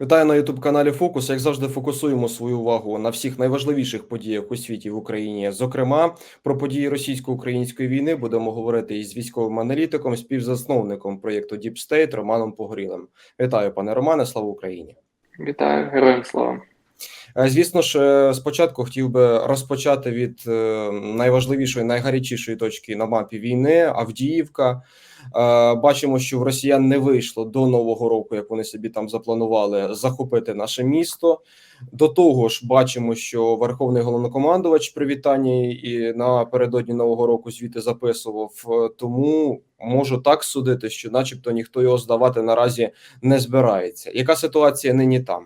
Вітаю на Ютуб-каналі Фокус. Як завжди, фокусуємо свою увагу на всіх найважливіших подіях у світі в Україні. Зокрема, про події російсько-української війни будемо говорити із військовим аналітиком, співзасновником проєкту Діпстейт Романом Погорілим. Вітаю, пане Романе. Слава Україні! Вітаю, героям слава. Е, Звісно ж, е, спочатку хотів би розпочати від е, найважливішої, найгарячішої точки на мапі війни Авдіївка. Бачимо, що в росіян не вийшло до нового року, як вони собі там запланували, захопити наше місто. До того ж, бачимо, що верховний головнокомандувач при вітанні і напередодні нового року звіти записував. Тому можу так судити, що, начебто, ніхто його здавати наразі не збирається. Яка ситуація нині там,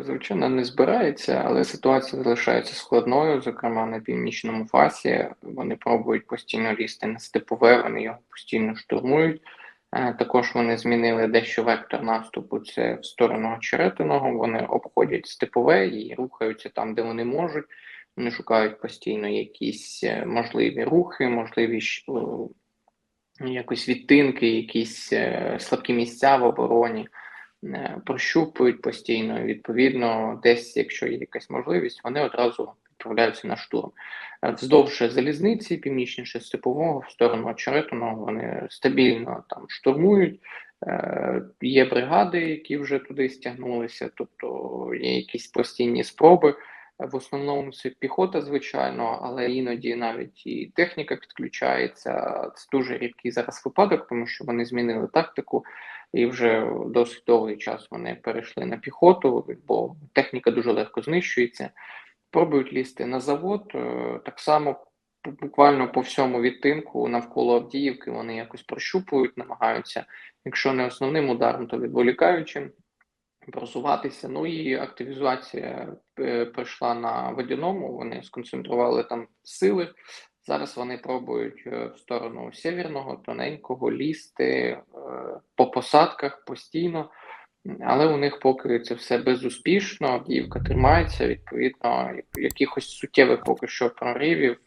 Звичайно, не збирається, але ситуація залишається складною, зокрема на північному фасі. Вони пробують постійно лізти на степове, вони його постійно штурмують. Е, Також вони змінили дещо вектор наступу. Це в сторону очеретиного. Вони обходять степове і рухаються там, де вони можуть. Вони шукають постійно якісь е, можливі рухи, можливі е, якось відтинки, якісь е, слабкі місця в обороні. Е, прощупують постійно. Відповідно, десь, якщо є якась можливість, вони одразу відправляються на штурм. Е, Вздовж залізниці, північніше степового, в сторону очеретиного, вони стабільно там штурмують. Е, Є бригади, які вже туди стягнулися, тобто є якісь постійні спроби. В основному це піхота, звичайно, але іноді навіть і техніка підключається. Це дуже рідкий зараз випадок, тому що вони змінили тактику, і вже досить довгий час вони перейшли на піхоту, бо техніка дуже легко знищується. Пробують лізти на завод. е, Так само буквально по всьому відтинку навколо Авдіївки вони якось прощупують, намагаються, якщо не основним ударом, то відволікаючим просуватися. Ну і активізація е, пройшла на водяному. Вони сконцентрували там сили. Зараз вони пробують е, в сторону северного, тоненького лізти е, по посадках постійно. Але у них поки це все безуспішно, Авдіївка тримається, відповідно, якихось суттєвих поки що проривів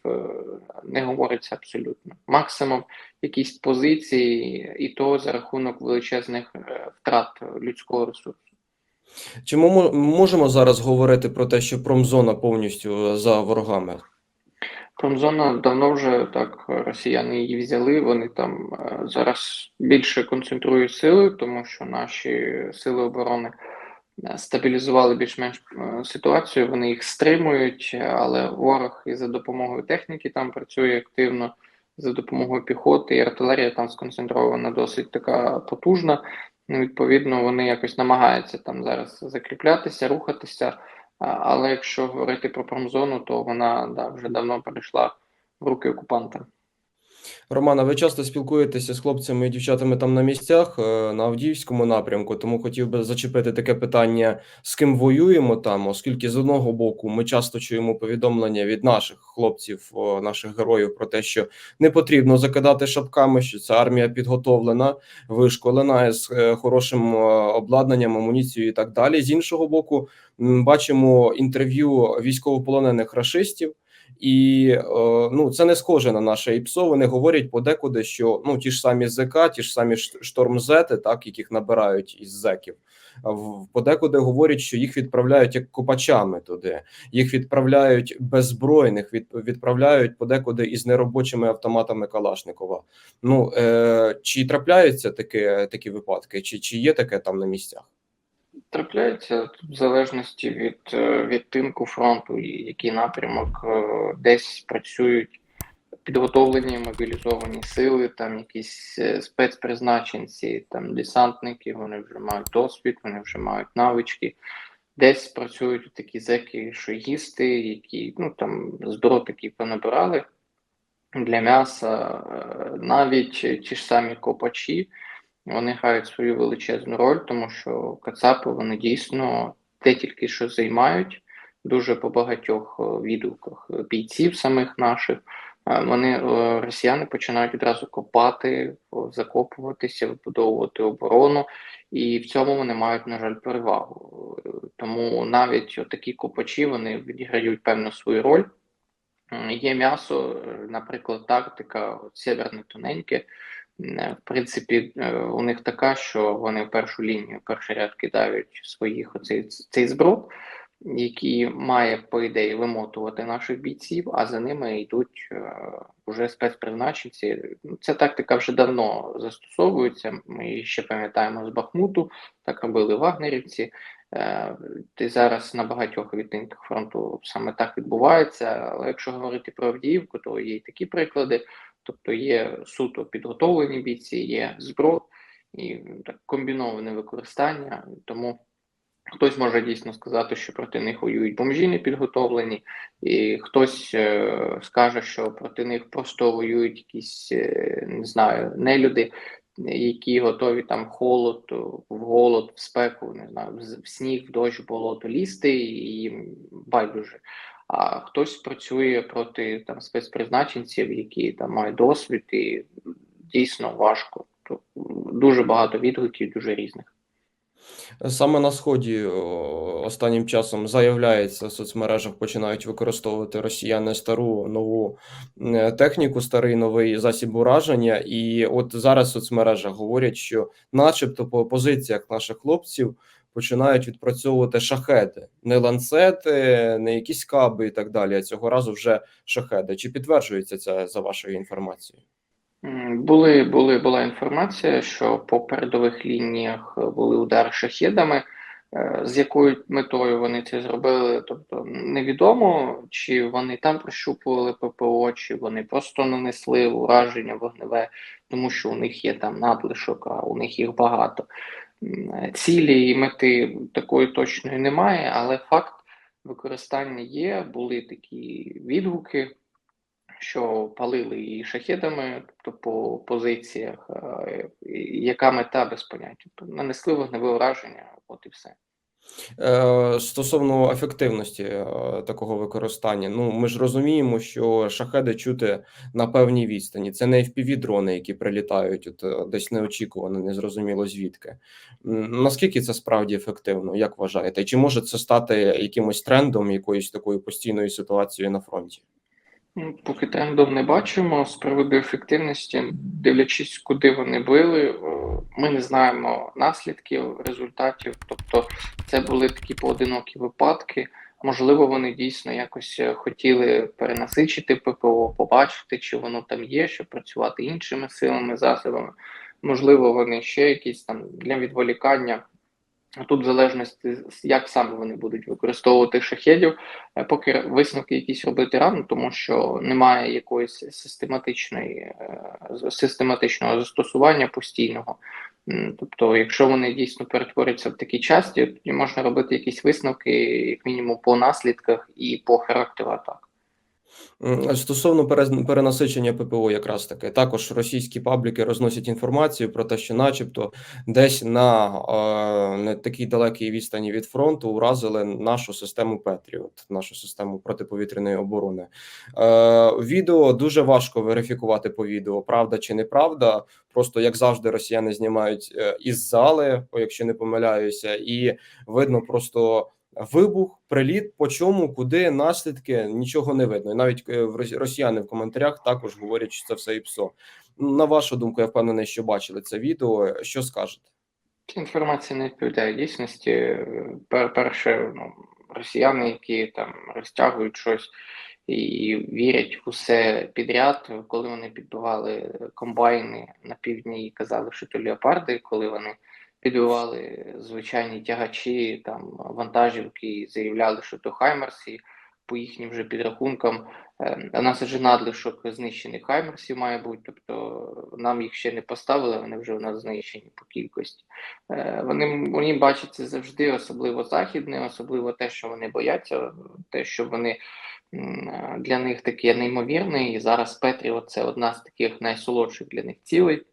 не говориться абсолютно. Максимум якісь позиції, і то за рахунок величезних втрат людського ресурсу. Чи ми можемо зараз говорити про те, що промзона повністю за ворогами? Промзона давно вже так росіяни її взяли. Вони там е, зараз більше концентрують сили, тому що наші сили оборони е, стабілізували більш-менш е, ситуацію. Вони їх стримують, е, але ворог і за допомогою техніки там працює активно, за допомогою піхоти і артилерія там сконцентрована досить така потужна. Ну, відповідно, вони якось намагаються там зараз закріплятися, рухатися. Але якщо говорити про промзону, то вона да, вже давно перейшла в руки окупанта. Романа, ви часто спілкуєтеся з хлопцями і дівчатами там на місцях е, на Авдіївському напрямку, тому хотів би зачепити таке питання: з ким воюємо там, оскільки з одного боку ми часто чуємо повідомлення від наших хлопців, наших героїв про те, що не потрібно закидати шапками, що ця армія підготовлена, вишколена з е, хорошим обладнанням, амуніцією і так далі. З іншого боку, бачимо інтерв'ю військовополонених рашистів. І е, ну це не схоже на наше ІПСО. Вони говорять подекуди, що ну ті ж самі ЗК, ті ж самі штормзети, так яких набирають із зеків, подекуди говорять, що їх відправляють як копачами туди. Їх відправляють беззбройних, від, відправляють подекуди із неробочими автоматами Калашникова. Ну е, чи трапляються такі, такі випадки, чи, чи є таке там на місцях? Трапляється в залежності від е, відтинку фронту і який напрямок е, десь працюють підготовлені мобілізовані сили, там якісь е, спецпризначенці, там десантники, вони вже мають досвід, вони вже мають навички. Десь працюють такі зеки, шоїсти, які ну там зброю такі понабирали для м'яса, навіть ті ж самі копачі. Вони грають свою величезну роль, тому що Кацапи вони дійсно те тільки що займають дуже по багатьох е, відгуках е, бійців самих наших. е, Вони росіяни починають відразу копати, закопуватися, вибудовувати оборону, і в цьому вони мають, на жаль, перевагу. Тому навіть такі копачі вони відіграють певну свою роль. Є м'ясо, наприклад, тактика северне тоненьке, В принципі, е, у них така, що вони в першу лінію, перший ряд кидають своїх оцей цей зброд, який має, по ідеї, вимотувати наших бійців, а за ними йдуть е, вже спецпризначенці. Ну, Ця тактика вже давно застосовується. Ми її ще пам'ятаємо з Бахмуту, так робили вагнерівці. Е, І зараз на багатьох відтинках фронту саме так відбувається. Але якщо говорити про Авдіївку, то є й такі приклади. Тобто є суто підготовлені бійці, є зброд і так комбіноване використання. Тому хтось може дійсно сказати, що проти них воюють бомжі не підготовлені, і хтось е, скаже, що проти них просто воюють якісь е, не знаю, нелюди, які готові там холод, в голод, в спеку, не знаю, в сніг, в дощ, в болото лізти, і їм байдуже. А хтось працює проти там спецпризначенців, які там мають досвід, і дійсно важко. Дуже багато відгуків, дуже різних. Саме на сході останнім часом заявляється в соцмережах, починають використовувати росіяни стару нову техніку, старий новий засіб ураження. І от зараз в соцмережах говорять, що, начебто, по позиціях наших хлопців починають відпрацьовувати шахеди, не ланцети, не якісь каби і так далі. А цього разу вже шахеди. Чи підтверджується це за вашою інформацією? Були, були, була інформація, що по передових лініях були удари шахедами. Е, З якою метою вони це зробили, тобто невідомо, чи вони там прощупували ППО, чи вони просто нанесли ураження вогневе, тому що у них є там надлишок, а у них їх багато. Цілі і мети такої точної немає, але факт використання є. Були такі відгуки що палили і шахедами, тобто по позиціях, е, яка мета без поняття. Тобто нанесли вогневе ураження, от і все. Е, Стосовно ефективності е, такого використання, ну ми ж розуміємо, що шахеди чути на певній відстані. Це не FPV-дрони, які прилітають от е, десь неочікувано, незрозуміло звідки. Наскільки це справді ефективно, як вважаєте? Чи може це стати якимось трендом, якоюсь такою постійною ситуацією на фронті? Ну, Поки трендів не бачимо з приводу ефективності, дивлячись, куди вони били, ми не знаємо наслідків, результатів. Тобто, це були такі поодинокі випадки. Можливо, вони дійсно якось е, хотіли перенасичити ППО, побачити, чи воно там є, щоб працювати іншими силами, засобами. Можливо, вони ще якісь там для відволікання. Тут в залежності, як саме вони будуть використовувати шахедів, Е, поки висновки якісь робити рано, тому що немає якоїсь систематичної е, систематичного застосування постійного. Тобто, якщо вони дійсно перетворяться в такі часті, тоді можна робити якісь висновки, як мінімум, по наслідках і по характеру атак. Стосовно перенасичення ППО, якраз таки також російські пабліки розносять інформацію про те, що, начебто, десь на е, не такій далекій відстані від фронту уразили нашу систему Петріот, нашу систему протиповітряної оборони. Е, відео дуже важко верифікувати по відео, правда чи неправда. Просто як завжди, росіяни знімають е, із зали, якщо не помиляюся, і видно просто вибух, приліт, по чому, куди, наслідки, нічого не видно. І навіть е, росіяни в коментарях також говорять, що це все ІПСО. На вашу думку, я впевнений, що бачили це відео. Що скажете? Інформація не відповідає дійсності. Перше, ну, росіяни, які там розтягують щось і вірять усе підряд, коли вони підбивали комбайни на півдні і казали, що то леопарди, коли вони підбивали звичайні тягачі, там вантажівки і заявляли, що то хаймерсі. По їхнім вже підрахункам, Е, у нас вже надлишок знищених хаймерсів має бути, тобто нам їх ще не поставили, вони вже у нас знищені по кількості. Е, Вони, вони бачать це завжди, особливо західне, особливо те, що вони бояться, те, що вони для них таке неймовірне. І зараз Петріот це одна з таких найсолодших для них цілей.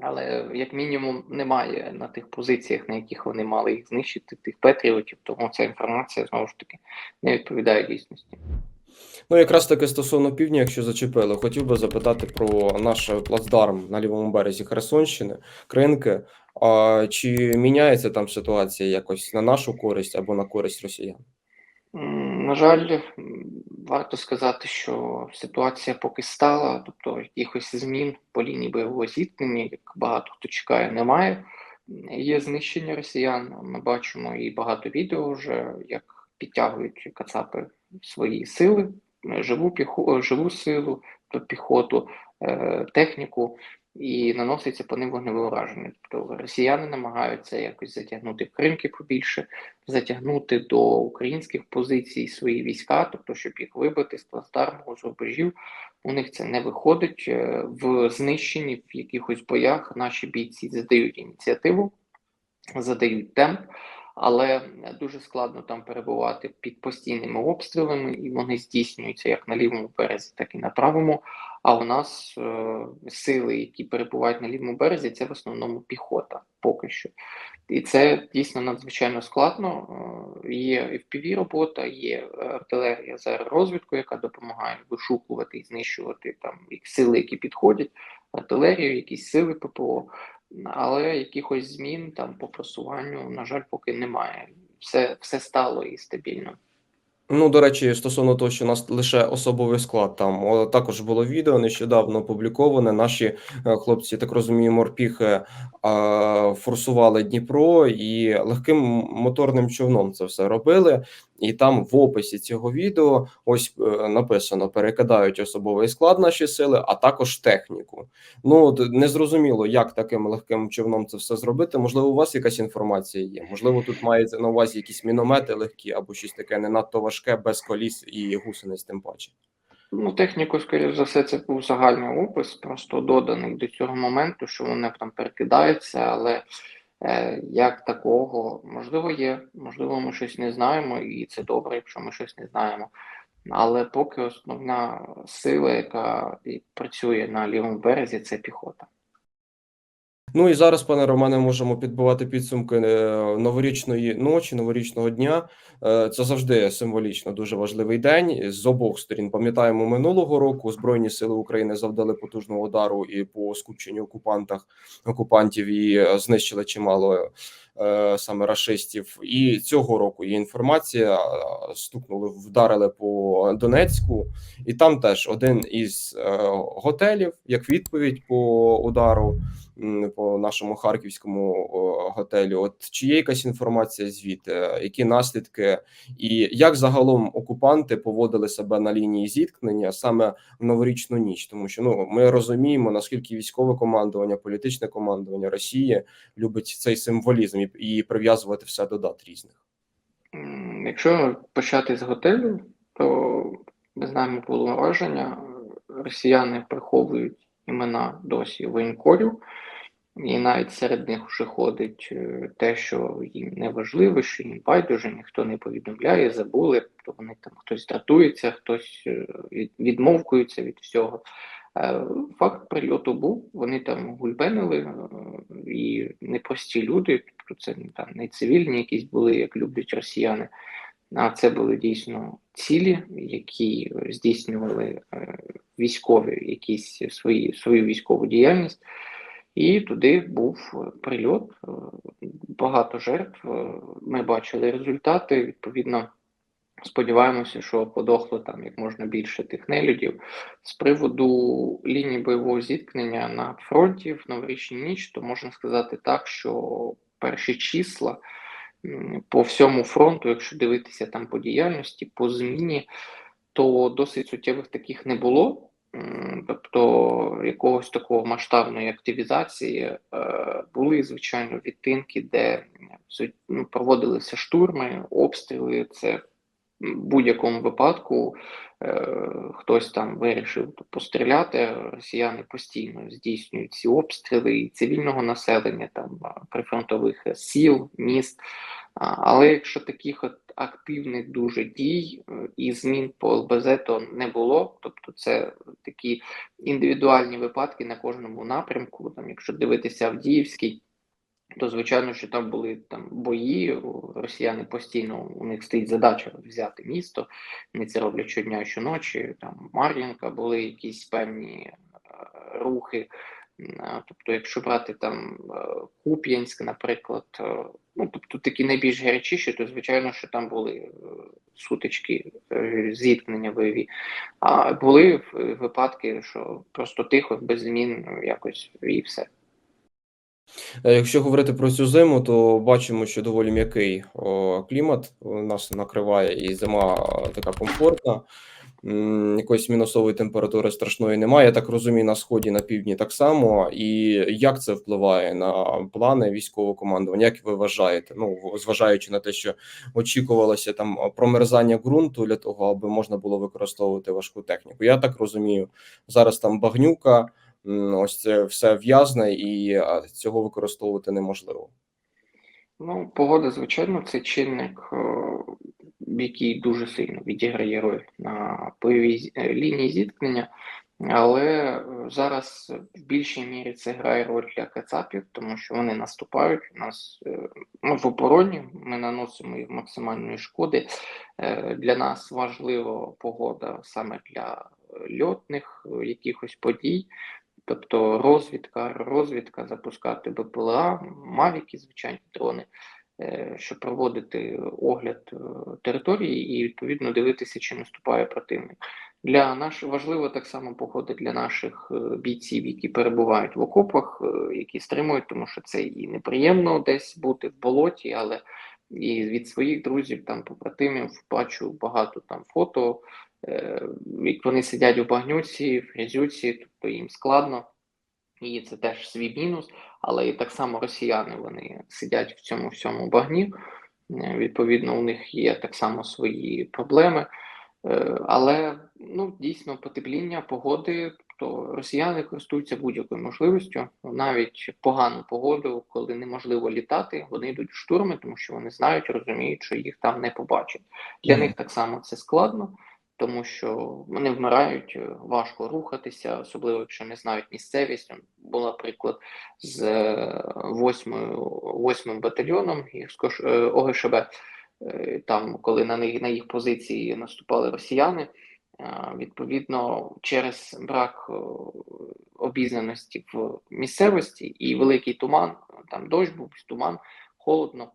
Але як мінімум немає на тих позиціях, на яких вони мали їх знищити, тих Петріотів, тому ця інформація знову ж таки не відповідає дійсності. Ну, якраз таки стосовно півдня, якщо зачепили, хотів би запитати про наш плацдарм на лівому березі Херсонщини, Кринки. А чи міняється там ситуація якось на нашу користь або на користь росіян? На жаль, варто сказати, що ситуація поки стала, тобто якихось змін по лінії бойового зіткнення, як багато хто чекає, немає. Є знищення росіян. Ми бачимо і багато відео вже, як підтягують кацапи свої сили, живу піху, живу силу, тобто піхоту, е, техніку, і наноситься по ним вогневе ураження. Тобто росіяни намагаються якось затягнути в Кримки побільше, затягнути до українських позицій свої війська, тобто, щоб їх вибити з плацдарму, з рубежів. У них це не виходить. Е, В знищенні в якихось боях наші бійці задають ініціативу, задають темп, але дуже складно там перебувати під постійними обстрілами, і вони здійснюються як на лівому березі, так і на правому. А у нас е, сили, які перебувають на лівому березі, це в основному піхота поки що. І це дійсно надзвичайно складно. Е, Є fpv робота, є артилерія з аеророзвідку, яка допомагає вишукувати і знищувати там і сили, які підходять, артилерію, якісь сили ППО. Але якихось змін там по просуванню, на жаль, поки немає. Все, все стало і стабільно. Ну, до речі, стосовно того, що у нас лише особовий склад, там також було відео нещодавно опубліковане. Наші е, хлопці, так розумію, морпіхи а, форсували Дніпро і легким моторним човном це все робили. І там в описі цього відео ось е, написано: перекидають особовий склад наші сили, а також техніку. Ну от незрозуміло, як таким легким човном це все зробити. Можливо, у вас якась інформація є. Можливо, тут мається на увазі якісь міномети легкі або щось таке не надто важке, без коліс і гусениць, тим паче. Ну, техніку, скоріш за все, це був загальний опис, просто доданий до цього моменту, що вони там перекидаються, але як такого, можливо, є, можливо, ми щось не знаємо, і це добре, якщо ми щось не знаємо. Але поки основна сила, яка працює на лівому березі, це піхота. Ну і зараз, пане Романе, можемо підбивати підсумки е, новорічної ночі, новорічного дня. Е, Це завжди символічно дуже важливий день з обох сторін. Пам'ятаємо минулого року Збройні сили України завдали потужного удару і по скупченню окупантах окупантів і е, знищили чимало саме рашистів. І цього року є інформація. Стукнули, вдарили по Донецьку, і там теж один із готелів, як відповідь по удару по нашому харківському готелю. От чи є якась інформація звідти, які наслідки, і як загалом окупанти поводили себе на лінії зіткнення саме в новорічну ніч? Тому що ну ми розуміємо наскільки військове командування, політичне командування Росії любить цей символізм і, прив'язувати все до дат різних. Якщо почати з готелю, то ми знаємо враження, росіяни приховують імена досі воєнкорів, і навіть серед них вже ходить е, те, що їм не важливо, що їм байдуже, ніхто не повідомляє, забули, то вони там хтось дратується, хтось е, відмовкується від всього. Е, Факт прильоту був, вони там гульбенили, і непрості люди, тобто це там не цивільні якісь були, як люблять росіяни, а це були дійсно цілі, які здійснювали військові якісь свої, свою військову діяльність. І туди був е, прильот, е, багато жертв. е, Ми бачили результати. Відповідно, сподіваємося, що подохло там як можна більше тих нелюдів. З приводу лінії бойового зіткнення на фронті в новорічній ніч, то можна сказати так, що перші числа по всьому фронту, якщо дивитися там по діяльності, по зміні, то досить суттєвих таких не було. Тобто якогось такого масштабної активізації е, були, звичайно, відтинки, де ну, проводилися штурми, обстріли. Це в будь-якому випадку е, хтось там вирішив постріляти. Росіяни постійно здійснюють ці обстріли і цивільного населення, там прифронтових сіл, міст. Але якщо таких от активних дуже дій е, і змін по ЛБЗ, то не було. Тобто, це такі індивідуальні випадки на кожному напрямку. Там, якщо дивитися Авдіївський, то звичайно, що там були там бої. Росіяни постійно у них стоїть задача взяти місто. Вони це роблять щодня щоночі. Там Мар'їнка були якісь певні е, рухи. Тобто, якщо брати там е, Куп'янськ, наприклад, е, ну тобто такі найбільш гарячіші, то звичайно, що там були е, сутички, зіткнення бойові. А були випадки, що просто тихо, без змін ну, якось і все. Якщо говорити про цю зиму, то бачимо, що доволі м'який клімат нас накриває, і зима така комфортна. Якоїсь мінусової температури страшної немає. Я так розумію, на сході, на півдні так само. І як це впливає на плани військового командування? Як ви вважаєте? Ну, зважаючи на те, що очікувалося там промерзання ґрунту для того, аби можна було використовувати важку техніку. Я так розумію, зараз там багнюка. Ось це все в'язне, і цього використовувати неможливо. Ну, погода, звичайно, це чинник, е, який дуже сильно відіграє роль на бойовій е, лінії зіткнення, але е, зараз в більшій мірі це грає роль для кацапів, тому що вони наступають. У нас е, ми в обороні, ми наносимо їм максимальної шкоди. Для нас важлива погода саме для льотних якихось подій. Тобто розвідка, розвідка, запускати БПЛА, мавіки, звичайні дрони, щоб проводити огляд е, території і відповідно дивитися, чи наступає противник. Для наш важливо так само погода для наших е, бійців, які перебувають в окопах, е, які стримують, тому що це і неприємно десь бути в болоті, але і від своїх друзів, там побратимів, бачу багато там фото. е, Як вони сидять у багнюці, в грязюці, тобто їм складно, і це теж свій мінус, але і так само росіяни вони сидять в цьому всьому багні. Е, Відповідно, у них є так само свої проблеми. Е, Але ну дійсно потепління погоди, то росіяни користуються будь-якою можливістю, навіть погану погоду, коли неможливо літати, вони йдуть в штурми, тому що вони знають, розуміють, що їх там не побачать. Для Мгм. них так само це складно, тому що вони вмирають, е, важко рухатися, особливо якщо не знають місцевість. Он Була приклад з е, восьмою восьмим батальйоном е, ОГШБ. Е, Там, коли на них на їх позиції наступали росіяни, е, відповідно, через брак е, обізнаності в місцевості і великий туман, там дощ був, туман, холодно.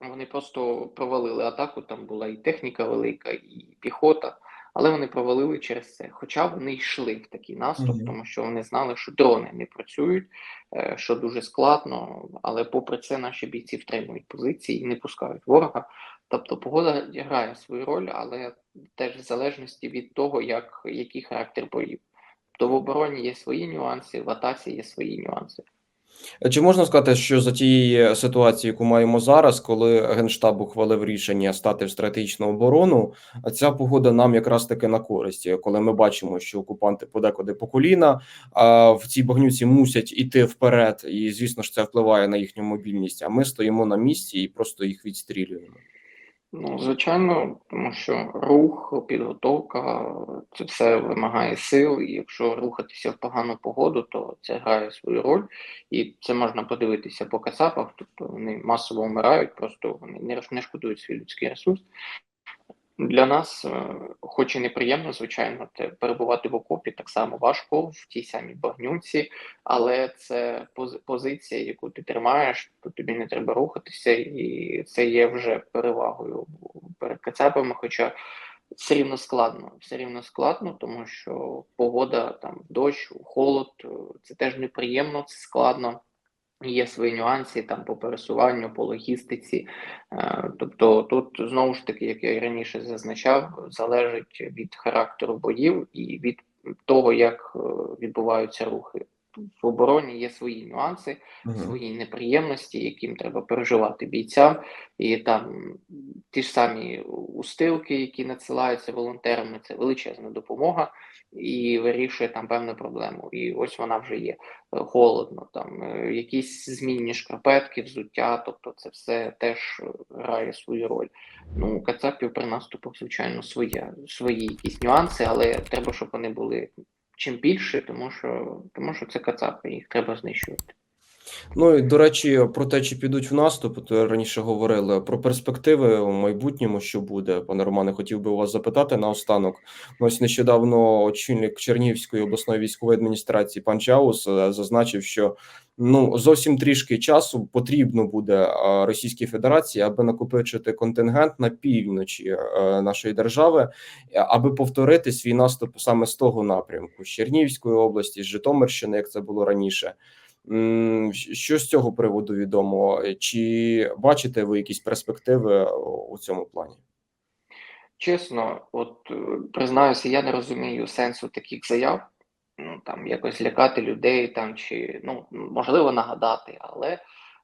Вони просто провалили атаку. Там була і техніка велика, і піхота, але вони провалили через це. Хоча вони йшли в такий наступ, Мгм. тому що вони знали, що дрони не працюють, е, що дуже складно. Але попри це наші бійці втримують позиції і не пускають ворога. Тобто погода грає свою роль, але теж в залежності від того, як, який характер боїв. То в обороні є свої нюанси, в атаці є свої нюанси. Чи можна сказати, що за тієї ситуації, яку маємо зараз, коли Генштаб ухвалив рішення стати в стратегічну оборону, а ця погода нам якраз таки на користь, коли ми бачимо, що окупанти подекуди по коліна, а в цій багнюці мусять іти вперед, і звісно ж це впливає на їхню мобільність. А ми стоїмо на місці і просто їх відстрілюємо. Ну, звичайно, тому що рух, підготовка, це все вимагає сил, і якщо рухатися в погану погоду, то це грає свою роль, і це можна подивитися по кацапах, тобто вони масово вмирають, просто вони не шкодують свій людський ресурс. Для нас, е, хоч і неприємно, звичайно, перебувати в окопі так само важко в тій самій багнюці, але це пози- позиція, яку ти тримаєш, то тобі не треба рухатися, і це є вже перевагою перед кацапами. Хоча все рівно складно, все рівно складно, тому що погода там дощ, холод, е, це теж неприємно, це складно. Є свої нюанси там по пересуванню, по логістиці. Е, Тобто тут знову ж таки, як я і раніше зазначав, залежить від характеру боїв і від того, як е, відбуваються рухи. В обороні є свої нюанси, свої неприємності, яким треба переживати бійцям, і там ті ж самі устилки, які надсилаються волонтерами, це величезна допомога і вирішує там певну проблему. І ось вона вже є. Е, Холодно, там е, якісь змінні шкарпетки, взуття, тобто це все теж грає свою роль. Ну, кацапів при наступах, звичайно, своє, свої якісь нюанси, але треба, щоб вони були чим більше, тому що, тому що це кацапи, їх треба знищувати. Ну і до речі, про те, чи підуть в наступ, то раніше говорили про перспективи у майбутньому, що буде. Пане Романе, хотів би вас запитати наостанок. Ну, Ось нещодавно очільник Чернігівської обласної військової адміністрації пан Чаус е, зазначив, що ну зовсім трішки часу потрібно буде е, Російській Федерації, аби накопичити контингент на півночі е, нашої держави, аби повторити свій наступ саме з того напрямку з Чернігівської області, з Житомирщини, як це було раніше. Що з цього приводу відомо? Чи бачите ви якісь перспективи у цьому плані? Чесно, от е, признаюся, я не розумію сенсу таких заяв. Ну там якось лякати людей там чи ну можливо нагадати, але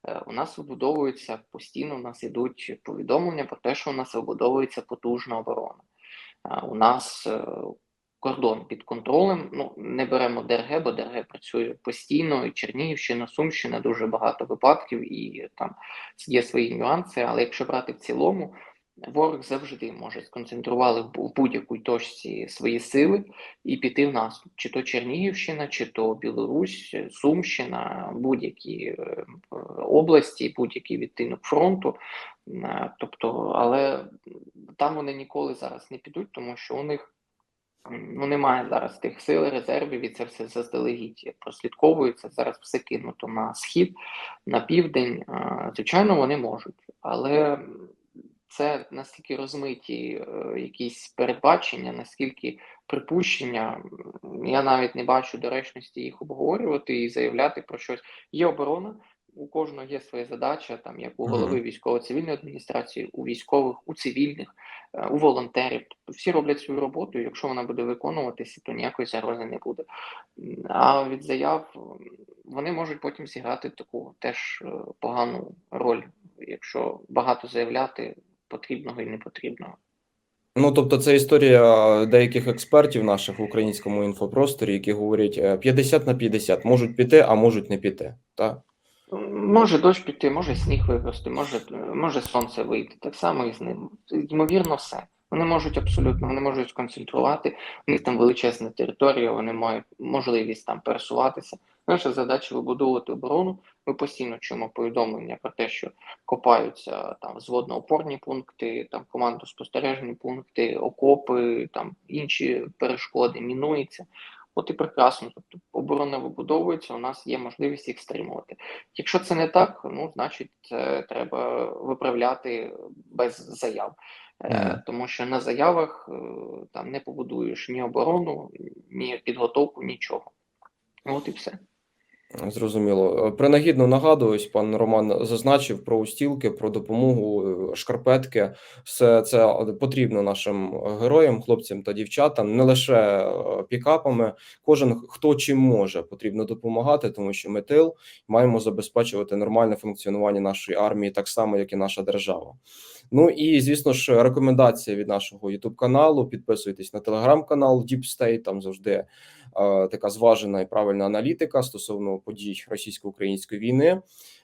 е, у нас вибудовується постійно. У нас ідуть повідомлення про те, що у нас вибудовується потужна оборона. А у нас е, кордон під контролем. Ну не беремо ДРГ, бо ДРГ працює постійно. І Чернігівщина, Сумщина, дуже багато випадків, і там є свої нюанси. Але якщо брати в цілому. Ворог завжди може сконцентрувати в будь-якій точці свої сили і піти в наступ. Чи то Чернігівщина, чи то Білорусь, Сумщина, будь-які е, області, будь-який відтинок фронту. Е, Тобто, але там вони ніколи зараз не підуть, тому що у них ну, немає зараз тих сил, резервів, і це все заздалегідь прослідковується. Зараз все кинуто на схід, на південь. Звичайно, вони можуть, але це настільки розмиті е, якісь передбачення, наскільки припущення. Я навіть не бачу доречності їх обговорювати і заявляти про щось. Є оборона, у кожного є своя задача, там як у голови військово-цивільної адміністрації, у військових, у цивільних, е, у волонтерів. Тобто всі роблять свою роботу, і якщо вона буде виконуватися, то ніякої загрози не буде. А від заяв вони можуть потім зіграти таку теж е, погану роль, якщо багато заявляти потрібного і непотрібного. Ну, тобто, це історія деяких експертів наших в українському інфопросторі, які говорять е, 50 на 50, можуть піти, а можуть не піти. Так? Може дощ піти, може сніг випасти, може, може сонце вийти. Так само і з ним. Ймовірно, все. Вони можуть абсолютно, вони можуть сконцентрувати, у них там величезна територія, вони мають можливість там пересуватися. Наша задача вибудовувати оборону. Ми постійно чуємо повідомлення про те, що копаються там зводно-опорні пункти, там командно-спостережні пункти, окопи, там інші перешкоди, мінується. От і прекрасно. Тобто оборона вибудовується, у нас є можливість їх стримувати. Якщо це не так, ну значить треба виправляти без заяв. Е, Тому що на заявах е, там не побудуєш ні оборону, ні підготовку, нічого. От і все. Зрозуміло. Е, Принагідно нагадую, ось пан Роман зазначив про устілки, про допомогу, е, шкарпетки. Все це потрібно нашим героям, хлопцям та дівчатам, не лише е, пікапами. Кожен хто чим може, потрібно допомагати, тому що ми тил маємо забезпечувати нормальне функціонування нашої армії, так само як і наша держава. Ну і звісно ж, рекомендація від нашого youtube каналу. Підписуйтесь на телеграм-канал State, Там завжди така зважена і правильна аналітика стосовно подій російсько-української війни.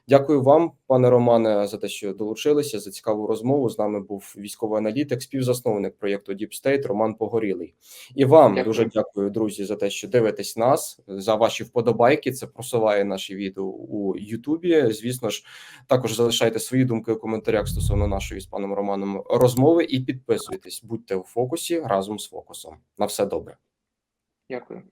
Дякую вам, пане Романе, за те, що долучилися за цікаву розмову. З нами був військовий аналітик, співзасновник проєкту Deep State Роман Погорілий. І вам Дякую. дуже дякую, друзі, за те, що дивитесь нас, за ваші вподобайки. Це просуває наші відео у Ютубі. Звісно ж, також залишайте свої думки у коментарях стосовно нашої з паном Романом розмови і підписуйтесь. Будьте у фокусі разом з фокусом. На все добре. Дякую.